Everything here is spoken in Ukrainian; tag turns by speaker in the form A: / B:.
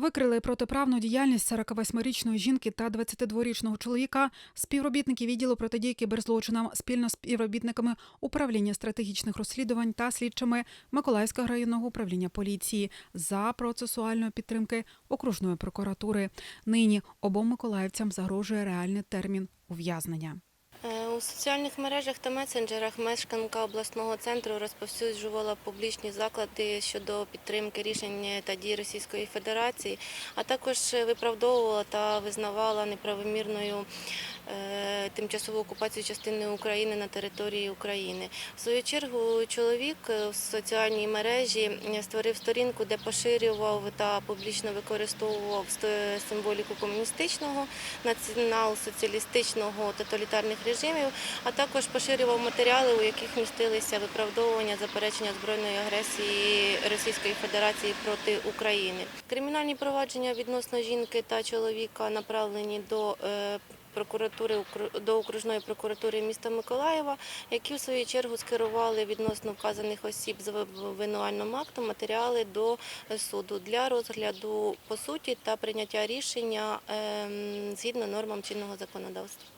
A: Викрили протиправну діяльність 48-річної жінки та 22-річного чоловіка. Співробітники відділу протидії кіберзлочинам спільно з співробітниками управління стратегічних розслідувань та слідчими Миколаївського районного управління поліції за процесуальної підтримки окружної прокуратури. Нині обом миколаївцям загрожує реальний термін ув'язнення.
B: У соціальних мережах та месенджерах мешканка обласного центру розповсюджувала публічні заклади щодо підтримки рішень та дій Російської Федерації, а також виправдовувала та визнавала неправомірною е, тимчасову окупацію частини України на території України. В свою чергу чоловік в соціальній мережі створив сторінку, де поширював та публічно використовував символіку комуністичного націонал-соціалістичного тоталітарних режимів, а також поширював матеріали, у яких містилися виправдовування заперечення збройної агресії Російської Федерації проти України. Кримінальні провадження відносно жінки та чоловіка направлені до е, Прокуратури до окружної прокуратури міста Миколаєва, які в свою чергу скерували відносно вказаних осіб з обвинувальним актом матеріали до суду для розгляду по суті та прийняття рішення ем, згідно нормам чинного законодавства.